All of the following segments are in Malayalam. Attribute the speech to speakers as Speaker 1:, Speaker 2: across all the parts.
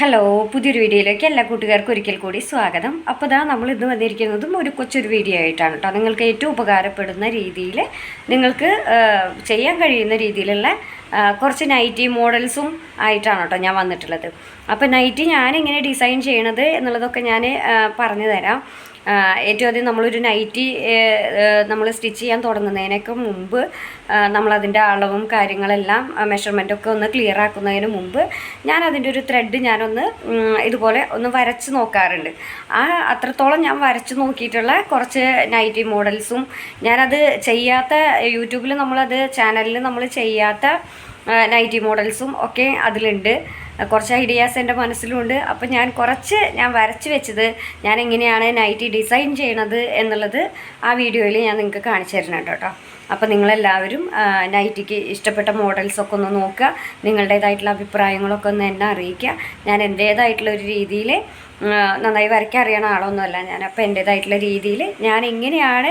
Speaker 1: ഹലോ പുതിയൊരു വീഡിയോയിലേക്ക് എല്ലാ കൂട്ടുകാർക്കും ഒരിക്കൽ കൂടി സ്വാഗതം. അപ്പോൾ ഇതാ നമ്മൾ ഇന്ന് വന്നിരിക്കുന്നതും ഒരു കൊച്ചൊരു വീഡിയോ ആയിട്ടാണ് കേട്ടോ. നിങ്ങൾക്ക് ഏറ്റവും ഉപകാരപ്പെടുന്ന രീതിയിൽ നിങ്ങൾക്ക് ചെയ്യാൻ കഴിയുന്ന രീതിയിലുള്ള കുറച്ച് നൈറ്റി മോഡൽസും ആയിട്ടാണ് കേട്ടോ ഞാൻ വന്നിട്ടുള്ളത്. അപ്പോൾ നൈറ്റി ഞാൻ എങ്ങനെ ഡിസൈൻ ചെയ്യണത് എന്നുള്ളതൊക്കെ ഞാൻ പറഞ്ഞു തരാം. ഏറ്റവും ആദ്യം നമ്മളൊരു നൈറ്റി നമ്മൾ സ്റ്റിച്ച് ചെയ്യാൻ തുടങ്ങുന്നതിനൊക്കെ മുമ്പ് നമ്മളതിന്റെ അളവും കാര്യങ്ങളെല്ലാം മെഷർമെന്റൊക്കെ ഒന്ന് ക്ലിയർ ആക്കുന്നതിന് മുമ്പ് ഞാൻ അതിന്റെ ഒരു ത്രെഡ് ഞാനൊന്ന് ഇതുപോലെ ഒന്ന് വരച്ച് നോക്കാറുണ്ട്. ആ അത്രത്തോളം ഞാൻ വരച്ച് നോക്കിയിട്ടുള്ള കുറച്ച് നൈറ്റി മോഡൽസും ഞാനത് ചെയ്യാത്ത യൂട്യൂബിൽ നമ്മളത് ചാനലിൽ നമ്മൾ ചെയ്യാത്ത നൈറ്റി മോഡൽസും ഒക്കെ അതിലുണ്ട്. കുറച്ച് ഐഡിയാസ് എന്റെ മനസ്സിലുണ്ട്. അപ്പം ഞാൻ കുറച്ച് ഞാൻ വരച്ച് വെച്ചത് ഞാൻ എങ്ങനെയാണ് നൈറ്റി ഡിസൈൻ ചെയ്യണത് എന്നുള്ളത് ആ വീഡിയോയിൽ ഞാൻ നിങ്ങൾക്ക് കാണിച്ചു തരുന്നുണ്ട് കേട്ടോ. അപ്പോൾ നിങ്ങളെല്ലാവരും നൈറ്റിക്ക് ഇഷ്ടപ്പെട്ട മോഡൽസൊക്കെ ഒന്ന് നോക്കുക. നിങ്ങളുടേതായിട്ടുള്ള അഭിപ്രായങ്ങളൊക്കെ ഒന്ന് എന്നെ അറിയിക്കുക. ഞാൻ എന്റേതായിട്ടുള്ള ഒരു രീതിയിൽ നന്നായി വരയ്ക്കാൻ അറിയണ ആളൊന്നുമല്ല ഞാൻ. അപ്പോൾ എന്റേതായിട്ടുള്ള രീതിയിൽ ഞാൻ എങ്ങനെയാണ്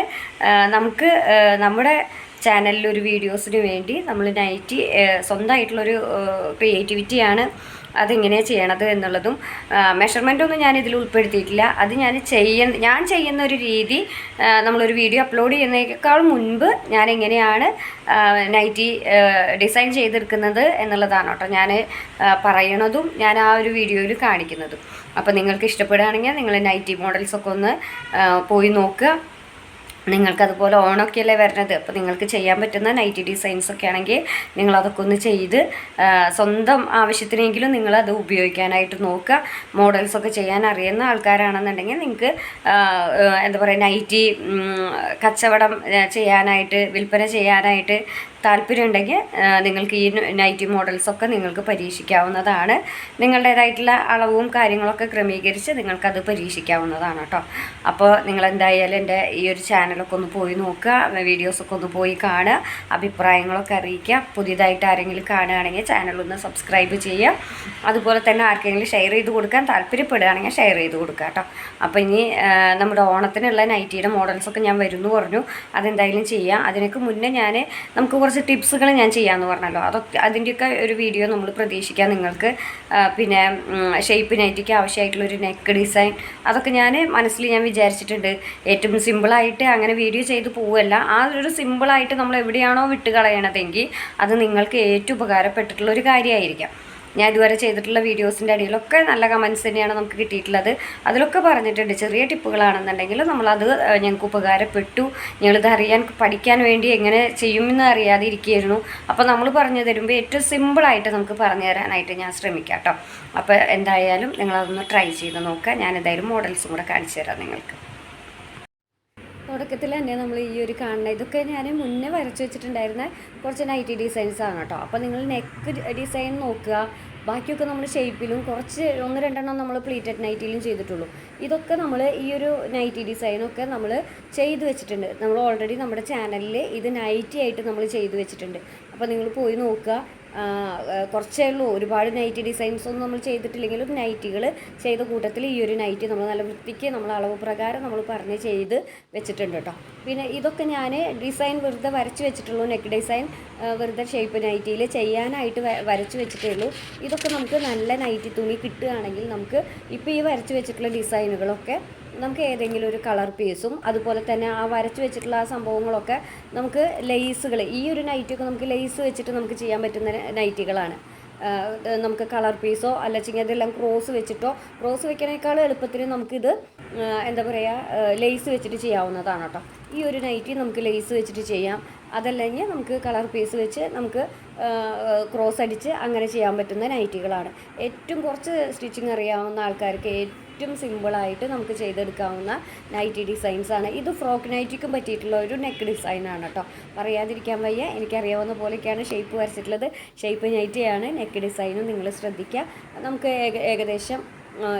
Speaker 1: നമുക്ക് നമ്മുടെ ചാനലിലൊരു വീഡിയോസിന് വേണ്ടി നമ്മൾ നൈറ്റി സ്വന്തമായിട്ടുള്ളൊരു ക്രിയേറ്റിവിറ്റിയാണ് അതെങ്ങനെയാണ് ചെയ്യണത് എന്നുള്ളതും മെഷർമെന്റ് ഒന്നും ഞാൻ ഇതിൽ ഉൾപ്പെടുത്തിയിട്ടില്ല. അത് ഞാൻ ചെയ്യുന്ന ഞാൻ ചെയ്യുന്ന ഒരു രീതി നമ്മളൊരു വീഡിയോ അപ്ലോഡ് ചെയ്യുന്നതിനേക്കാൾ മുൻപ് ഞാൻ എങ്ങനെയാണ് നൈറ്റി ഡിസൈൻ ചെയ്തെടുക്കുന്നത് എന്നുള്ളതാണ് കേട്ടോ ഞാൻ പറയണതും ഞാൻ ആ ഒരു വീഡിയോയിൽ കാണിക്കുന്നതും. അപ്പോൾ നിങ്ങൾക്ക് ഇഷ്ടപ്പെടുകയാണെങ്കിൽ നിങ്ങൾ നൈറ്റി മോഡൽസൊക്കെ ഒന്ന് പോയി നോക്കുക. നിങ്ങൾക്കതുപോലെ ഓണൊക്കെയല്ലേ വരുന്നത് അപ്പോൾ നിങ്ങൾക്ക് ചെയ്യാൻ പറ്റുന്ന നൈറ്റി ഡിസൈൻസ് ഒക്കെ ആണെങ്കിൽ നിങ്ങളതൊക്കെ ഒന്ന് ചെയ്ത് സ്വന്തം ആവശ്യത്തിനെങ്കിലും നിങ്ങളത് ഉപയോഗിക്കാനായിട്ട് നോക്കുക. മോഡൽസൊക്കെ ചെയ്യാൻ അറിയുന്ന ആൾക്കാരാണെന്നുണ്ടെങ്കിൽ നിങ്ങൾക്ക് എന്താ പറയുക നൈറ്റി കച്ചവടം ചെയ്യാനായിട്ട് വിൽപ്പന ചെയ്യാനായിട്ട് താല്പര്യമുണ്ടെങ്കിൽ നിങ്ങൾക്ക് ഈ നൈറ്റി മോഡൽസൊക്കെ നിങ്ങൾക്ക് പരീക്ഷിക്കാവുന്നതാണ്. നിങ്ങളുടേതായിട്ടുള്ള അളവും കാര്യങ്ങളൊക്കെ ക്രമീകരിച്ച് നിങ്ങൾക്കത് പരീക്ഷിക്കാവുന്നതാണ് കേട്ടോ. അപ്പോൾ നിങ്ങൾ എന്തായാലും എന്റെ ഈ ഒരു ചാനലൊക്കെ ഒന്ന് പോയി നോക്കുക വീഡിയോസൊക്കെ ഒന്ന് പോയി കാണുക അഭിപ്രായങ്ങളൊക്കെ അറിയിക്കുക. പുതിയതായിട്ട് ആരെങ്കിലും കാണുകയാണെങ്കിൽ ചാനലൊന്ന് സബ്സ്ക്രൈബ് ചെയ്യുക. അതുപോലെ തന്നെ ആർക്കെങ്കിലും ഷെയർ ചെയ്ത് കൊടുക്കാൻ താല്പര്യപ്പെടുകയാണെങ്കിൽ ഷെയർ ചെയ്ത് കൊടുക്കുക കേട്ടോ. അപ്പോൾ ഇനി നമ്മുടെ ഓണത്തിനുള്ള നൈറ്റിയുടെ മോഡൽസൊക്കെ ഞാൻ വരുന്നു പറഞ്ഞു. അതെന്തായാലും ചെയ്യാം. അതിനൊക്കെ മുന്നേ ഞാൻ നമുക്ക് കുറച്ച് ടിപ്സുകൾ ഞാൻ ചെയ്യാമെന്ന് പറഞ്ഞല്ലോ. അതൊക്കെ അതിന്റെയൊക്കെ ഒരു വീഡിയോ നമ്മൾ പ്രതീക്ഷിക്കാം നിങ്ങൾക്ക്. പിന്നെ ഷേപ്പ് നൈറ്റിക്ക് ഒരു നെക്ക് ഡിസൈൻ അതൊക്കെ ഞാൻ മനസ്സിൽ ഞാൻ വിചാരിച്ചിട്ടുണ്ട്. ഏറ്റവും സിമ്പിളായിട്ട് അങ്ങനെ വീഡിയോ ചെയ്ത് പോവല്ല ആ ഒരു സിമ്പിളായിട്ട് നമ്മൾ എവിടെയാണോ വിട്ട് കളയണതെങ്കിൽ അത് നിങ്ങൾക്ക് ഏറ്റവും ഉപകാരപ്പെട്ടിട്ടുള്ള ഒരു കാര്യമായിരിക്കാം. ഞാൻ ഇതുവരെ ചെയ്തിട്ടുള്ള വീഡിയോസിന്റെ അടിയിലൊക്കെ നല്ല കമൻസ് തന്നെയാണ് നമുക്ക് കിട്ടിയിട്ടുള്ളത്. അതിലൊക്കെ പറഞ്ഞിട്ടുണ്ട് ചെറിയ ടിപ്പുകളാണെന്നുണ്ടെങ്കിൽ നമ്മളത് ഞങ്ങൾക്ക് ഉപകാരപ്പെട്ടു. ഞങ്ങളിത് അറിയാൻ പഠിക്കാൻ വേണ്ടി എങ്ങനെ ചെയ്യുമെന്ന് അറിയാതെ ഇരിക്കുകയായിരുന്നു അപ്പോൾ നമ്മൾ പറഞ്ഞു തരുമ്പോൾ ഏറ്റവും സിമ്പിളായിട്ട് നമുക്ക് പറഞ്ഞു തരാനായിട്ട് ഞാൻ ശ്രമിക്കാം കേട്ടോ. അപ്പോൾ എന്തായാലും നിങ്ങളതൊന്ന് ട്രൈ ചെയ്ത് നോക്കുക. ഞാൻ എന്തായാലും മോഡൽസും കൂടെ കാണിച്ചു തരാം നിങ്ങൾക്ക്. തുടക്കത്തിൽ തന്നെ നമ്മൾ ഈ ഒരു കാണുന്ന ഇതൊക്കെ ഞാൻ മുന്നേ വരച്ചു വെച്ചിട്ടുണ്ടായിരുന്ന കുറച്ച് നൈറ്റി ഡിസൈൻസ് ആണ് കേട്ടോ. അപ്പോൾ നിങ്ങൾ നെക്ക് ഡിസൈൻ നോക്കുക. ബാക്കിയൊക്കെ നമ്മൾ ഷേപ്പിലും കുറച്ച് ഒന്ന് രണ്ടെണ്ണം നമ്മൾ പ്ലീറ്റഡ് നൈറ്റിയിലും ചെയ്തിട്ടുള്ളൂ. ഇതൊക്കെ നമ്മൾ ഈ ഒരു നൈറ്റി ഡിസൈനൊക്കെ നമ്മൾ ചെയ്തു വെച്ചിട്ടുണ്ട്. നമ്മൾ ഓൾറെഡി നമ്മുടെ ചാനലിൽ ഇത് നൈറ്റി ആയിട്ട് നമ്മൾ ചെയ്തു വെച്ചിട്ടുണ്ട്. അപ്പോൾ നിങ്ങൾ പോയി നോക്കുക. കുറച്ചേ ഉള്ളൂ. ഒരുപാട് നൈറ്റി ഡിസൈൻസ് ഒന്നും നമ്മൾ ചെയ്തിട്ടില്ലെങ്കിലും നൈറ്റികൾ ചെയ്ത കൂട്ടത്തിൽ ഈ ഒരു നൈറ്റി നമ്മൾ നല്ല വൃത്തിക്ക് നമ്മൾ അളവ് പ്രകാരം നമ്മൾ പറഞ്ഞ് ചെയ്ത് വെച്ചിട്ടുണ്ട് കേട്ടോ. പിന്നെ ഇതൊക്കെ ഞാൻ ഡിസൈൻ വെറുതെ വരച്ച് വെച്ചിട്ടുള്ളൂ. നെക്ക് ഡിസൈൻ വെറുതെ ഷേപ്പ് നൈറ്റിയിൽ ചെയ്യാനായിട്ട് വരച്ച് വെച്ചിട്ടേ ഉള്ളൂ. ഇതൊക്കെ നമുക്ക് നല്ല നൈറ്റി തുണി കിട്ടുകയാണെങ്കിൽ നമുക്ക് ഇപ്പോൾ ഈ വരച്ച് വെച്ചിട്ടുള്ള ഡിസൈനുകളൊക്കെ നമുക്ക് ഏതെങ്കിലും ഒരു കളർ പീസും അതുപോലെ തന്നെ ആ വരച്ച് വെച്ചിട്ടുള്ള ആ സംഭവങ്ങളൊക്കെ നമുക്ക് ലെയ്സുകൾ ഈ ഒരു നൈറ്റൊക്കെ നമുക്ക് ലെയ്സ് വെച്ചിട്ട് നമുക്ക് ചെയ്യാൻ പറ്റുന്ന നൈറ്റികളാണ് നമുക്ക് കളർ പീസോ അല്ലെങ്കിൽ അതെല്ലാം ക്രോസ് വെച്ചിട്ടോ ക്രോസ് വെക്കണേക്കാൾ എളുപ്പത്തിൽ നമുക്കിത് എന്താ പറയുക ലെയ്സ് വെച്ചിട്ട് ചെയ്യാവുന്നതാണ് കേട്ടോ. ഈ ഒരു നൈറ്റി നമുക്ക് ലെയ്സ് വെച്ചിട്ട് ചെയ്യാം. അതല്ലെങ്കിൽ നമുക്ക് കളർ പീസ് വെച്ച് നമുക്ക് ക്രോസ് അടിച്ച് അങ്ങനെ ചെയ്യാൻ പറ്റുന്ന നൈറ്റികളാണ് ഏറ്റവും കുറച്ച് സ്റ്റിച്ചിങ് അറിയാവുന്ന ആൾക്കാർക്ക് ഏറ്റവും സിമ്പിളായിട്ട് നമുക്ക് ചെയ്തെടുക്കാവുന്ന നൈറ്റി ഡിസൈൻസ് ആണ്. ഇത് ഫ്രോക്ക് നൈറ്റിക്കും പറ്റിയിട്ടുള്ള ഒരു നെക്ക് ഡിസൈനാണ് കേട്ടോ പറയാതിരിക്കാൻ വയ്യ. എനിക്കറിയാവുന്ന പോലെയൊക്കെയാണ് ഷേപ്പ് വരച്ചിട്ടുള്ളത്. ഷേപ്പ് നൈറ്റിയാണ് നെക്ക് ഡിസൈനും നിങ്ങൾ ശ്രദ്ധിക്കുക. നമുക്ക് ഏകദേശം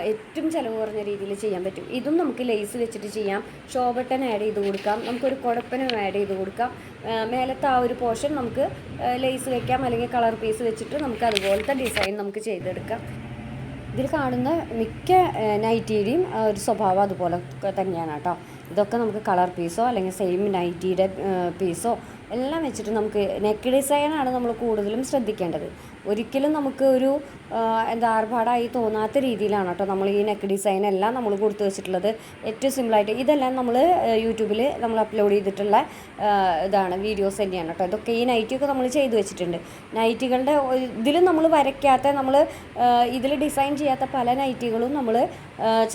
Speaker 1: ഏറ്റവും ചിലവ് കുറഞ്ഞ രീതിയിൽ ചെയ്യാൻ പറ്റും. ഇതും നമുക്ക് ലേസ് വെച്ചിട്ട് ചെയ്യാം. ഷോ ബട്ടൺ ആഡ് ചെയ്ത് കൊടുക്കാം. നമുക്കൊരു കുഴപ്പനും ആഡ് ചെയ്ത് കൊടുക്കാം. മേലത്തെ ആ ഒരു പോർഷൻ നമുക്ക് ലേസ് വെക്കാം. അല്ലെങ്കിൽ കളർ പീസ് വെച്ചിട്ട് നമുക്ക് അതുപോലത്തെ ഡിസൈൻ നമുക്ക് ചെയ്തെടുക്കാം. ഇതിൽ കാണുന്ന മിക്ക നൈറ്റിയുടെയും ഒരു സ്വഭാവം അതുപോലെ തന്നെയാണ് കേട്ടോ. ഇതൊക്കെ നമുക്ക് കളർ പീസോ അല്ലെങ്കിൽ സെയിം നൈറ്റിയുടെ പീസോ എല്ലാം വെച്ചിട്ട് നമുക്ക് നെക്ക് ഡിസൈനാണ് നമ്മൾ കൂടുതലും ശ്രദ്ധിക്കേണ്ടത്. ഒരിക്കലും നമുക്ക് ഒരു എന്താ ആർഭാടായി തോന്നാത്ത രീതിയിലാണ് കേട്ടോ നമ്മൾ ഈ നെക്ക് ഡിസൈൻ എല്ലാം നമ്മൾ കൊടുത്തു വെച്ചിട്ടുള്ളത്. ഏറ്റവും സിമ്പിളായിട്ട് ഇതെല്ലാം നമ്മൾ യൂട്യൂബിൽ നമ്മൾ അപ്ലോഡ് ചെയ്തിട്ടുള്ള ഇതാണ് വീഡിയോസ് തന്നെയാണ് കേട്ടോ. ഇതൊക്കെ ഈ നൈറ്റിയൊക്കെ നമ്മൾ ചെയ്തു വെച്ചിട്ടുണ്ട്. നൈറ്റികളുടെ ഇതിൽ നമ്മൾ വരയ്ക്കാത്ത നമ്മൾ ഇതിൽ ഡിസൈൻ ചെയ്യാത്ത പല നൈറ്റികളും നമ്മൾ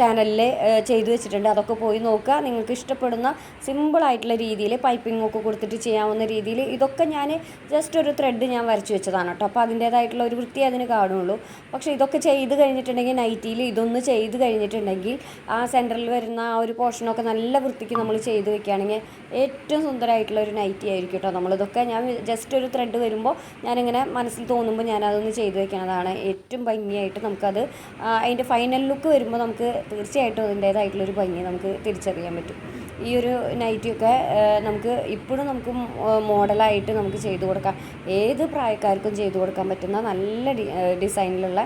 Speaker 1: ചാനലിൽ ചെയ്തു വെച്ചിട്ടുണ്ട്. അതൊക്കെ പോയി നോക്കുക. നിങ്ങൾക്ക് ഇഷ്ടപ്പെടുന്ന സിമ്പിളായിട്ടുള്ള രീതിയിൽ പൈപ്പിംഗ് ഒക്കെ കൊടുത്തിട്ട് ചെയ്യാവുന്ന രീതിയിൽ ഇതൊക്കെ ഞാൻ ജസ്റ്റ് ഒരു ത്രെഡ് ഞാൻ വരച്ചു വെച്ചതാണ് കേട്ടോ. അപ്പോൾ അതിന്റേതായിട്ടുള്ള ഒരു വൃത്തി അതിന് കാണുള്ളൂ പക്ഷേ ഇതൊക്കെ ചെയ്ത് കഴിഞ്ഞിട്ടുണ്ടെങ്കിൽ നൈറ്റിയിൽ ഇതൊന്ന് ചെയ്ത് കഴിഞ്ഞിട്ടുണ്ടെങ്കിൽ ആ സെന്ററിൽ വരുന്ന ആ ഒരു പോർഷനൊക്കെ നല്ല വൃത്തിക്ക് നമ്മൾ ചെയ്ത് വെക്കുകയാണെങ്കിൽ ഏറ്റവും സുന്ദരമായിട്ടുള്ള ഒരു നൈറ്റി ആയിരിക്കും കേട്ടോ നമ്മളിതൊക്കെ ഞാൻ ജസ്റ്റ് ഒരു ത്രെഡ് വരുമ്പോൾ ഞാനിങ്ങനെ മനസ്സിൽ തോന്നുമ്പോൾ ഞാനതൊന്ന് ചെയ്ത് വെക്കണതാണ് ഏറ്റവും ഭംഗിയായിട്ട് നമുക്കത് അതിന്റെ ഫൈനൽ ലുക്ക് വരുമ്പോൾ നമുക്ക് തീർച്ചയായിട്ടും അതിന്റേതായിട്ടുള്ളൊരു ഭംഗി നമുക്ക് തിരിച്ചറിയാൻ പറ്റും. ഈ ഒരു നൈറ്റിയൊക്കെ നമുക്ക് ഇപ്പോഴും നമുക്ക് മോഡലായിട്ട് നമുക്ക് ചെയ്തു കൊടുക്കാം. ഏത് പ്രായക്കാർക്കും ചെയ്തു കൊടുക്കാൻ പറ്റുന്ന നല്ല ഡിസൈനിലുള്ള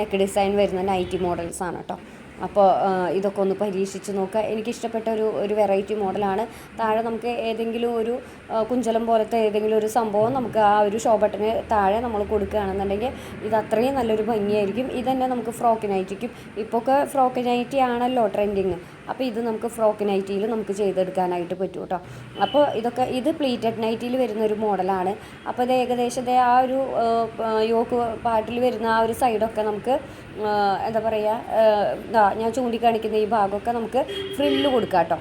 Speaker 1: നെക്ക് ഡിസൈൻ വരുന്ന നൈറ്റി മോഡൽസാണ് കേട്ടോ. അപ്പോൾ ഇതൊക്കെ ഒന്ന് പരീക്ഷിച്ച് നോക്കുക. എനിക്കിഷ്ടപ്പെട്ട ഒരു ഒരു വെറൈറ്റി മോഡലാണ്. താഴെ നമുക്ക് ഏതെങ്കിലും ഒരു കുഞ്ചലം പോലത്തെ ഏതെങ്കിലും ഒരു സംഭവം നമുക്ക് ആ ഒരു ഷോ ബട്ടന് താഴെ നമ്മൾ കൊടുക്കുകയാണെന്നുണ്ടെങ്കിൽ ഇത് അത്രയും നല്ലൊരു ഭംഗിയായിരിക്കും. ഇതന്നെ തന്നെ നമുക്ക് ഫ്രോക്ക് നൈറ്റിക്കും. ഇപ്പോൾ ഒക്കെ ഫ്രോക്ക് നൈറ്റി ആണല്ലോ ട്രെൻഡിങ്. അപ്പോൾ ഇത് നമുക്ക് ഫ്രോക്ക് നൈറ്റിയിൽ നമുക്ക് ചെയ്തെടുക്കാനായിട്ട് പറ്റും കേട്ടോ അപ്പോൾ ഇതൊക്കെ ഇത് പ്ലീറ്റഡ് നൈറ്റിയിൽ വരുന്ന ഒരു മോഡലാണ്. അപ്പോൾ ഇത് ഏകദേശം ആ ഒരു യോക്ക് പാട്ടിൽ വരുന്ന ആ ഒരു സൈഡൊക്കെ നമുക്ക് എന്താ പറയുക ഞാൻ ചൂണ്ടിക്കാണിക്കുന്ന ഈ ഭാഗമൊക്കെ നമുക്ക് ഫ്രില്ല് കൊടുക്കാം കേട്ടോ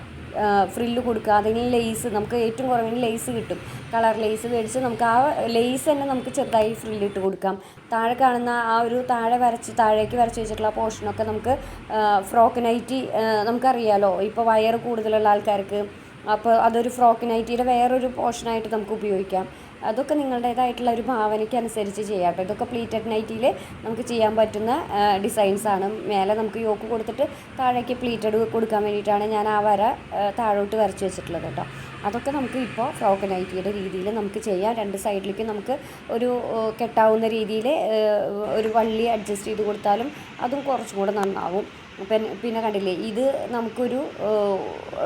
Speaker 1: ഫ്രില്ല് കൊടുക്കുക. അല്ലെങ്കിൽ ലേസ് നമുക്ക് ഏറ്റവും കുറവിന് ലേസ് കിട്ടും. കളർ ലേസ് മേടിച്ച് നമുക്ക് ആ ലേസ് തന്നെ നമുക്ക് ചെറുതായി ഫ്രില്ലിട്ട് കൊടുക്കാം. താഴെ കാണുന്ന ആ ഒരു താഴെ വരച്ച് താഴേക്ക് വരച്ച് വെച്ചിട്ടുള്ള പോർഷനൊക്കെ നമുക്ക് ഫ്രോക്ക് നൈറ്റി നമുക്കറിയാലോ. ഇപ്പോൾ വയർ കൂടുതലുള്ള ആൾക്കാർക്ക് അപ്പോൾ അതൊരു ഫ്രോക്ക് നൈറ്റിയുടെ വേറൊരു പോർഷനായിട്ട് നമുക്ക് ഉപയോഗിക്കാം. അതൊക്കെ നിങ്ങളുടേതായിട്ടുള്ള ഒരു ഭാവനയ്ക്ക് അനുസരിച്ച് ചെയ്യാം. കേട്ടോ ഇതൊക്കെ പ്ലീറ്റഡ് നൈറ്റിയിൽ നമുക്ക് ചെയ്യാൻ പറ്റുന്ന ഡിസൈൻസ് ആണ്. മേലെ നമുക്ക് യോക്ക് കൊടുത്തിട്ട് താഴേക്ക് പ്ലീറ്റഡ് കൊടുക്കാൻ വേണ്ടിയിട്ടാണ് ഞാൻ ആ വര താഴോട്ട് വരച്ച് വെച്ചിട്ടുള്ളത് കേട്ടോ. അതൊക്കെ നമുക്ക് ഇപ്പോൾ ഫ്രോക്ക് നൈറ്റിയുടെ രീതിയിൽ നമുക്ക് ചെയ്യാം. രണ്ട് സൈഡിലേക്ക് നമുക്ക് ഒരു കെട്ടാവുന്ന രീതിയിൽ ഒരു വള്ളി അഡ്ജസ്റ്റ് ചെയ്ത് കൊടുത്താലും അതും കുറച്ചും കൂടെ നന്നാവും. പിന്നെ പിന്നെ കണ്ടില്ലേ ഇത് നമുക്കൊരു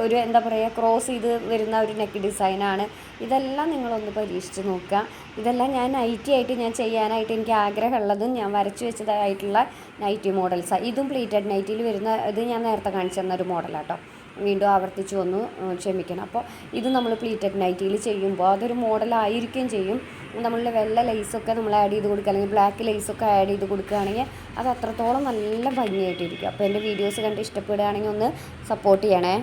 Speaker 1: ഒരു എന്താ പറയുക ക്രോസ് ചെയ്ത് വരുന്ന ഒരു നെക്ക് ഡിസൈനാണ് ഇതെല്ലാം നിങ്ങളൊന്ന് പരീക്ഷിച്ച് നോക്കുക. ഇതെല്ലാം ഞാൻ നൈറ്റി ആയിട്ട് ഞാൻ ചെയ്യാനായിട്ട് എനിക്ക് ആഗ്രഹമുള്ളതും ഞാൻ വരച്ചു വെച്ചതായിട്ടുള്ള നൈറ്റി മോഡൽസാണ് ഇതും പ്ലീറ്റഡ് നൈറ്റിയിൽ വരുന്ന ഇത് ഞാൻ നേരത്തെ കാണിച്ചു തന്ന ഒരു മോഡലാട്ടോ വീണ്ടും ആവർത്തിച്ചു വന്ന് ക്ഷമിക്കണം. അപ്പോൾ ഇത് നമ്മൾ പ്ലീറ്റഡ് നൈറ്റിയിൽ ചെയ്യുമ്പോൾ അതൊരു മോഡലായിരിക്കുകയും ചെയ്യും. നമ്മളുടെ വെള്ള ലൈസൊക്കെ നമ്മൾ ആഡ് ചെയ്ത് കൊടുക്കുക അല്ലെങ്കിൽ ബ്ലാക്ക് ലൈസൊക്കെ ആഡ് ചെയ്ത് കൊടുക്കുകയാണെങ്കിൽ അത് അത്രത്തോളം നല്ല ഭംഗിയായിട്ടിരിക്കും. അപ്പോൾ എന്റെ വീഡിയോസ് കണ്ട് ഇഷ്ടപ്പെടുകയാണെങ്കിൽ ഒന്ന് സപ്പോർട്ട് ചെയ്യണേ.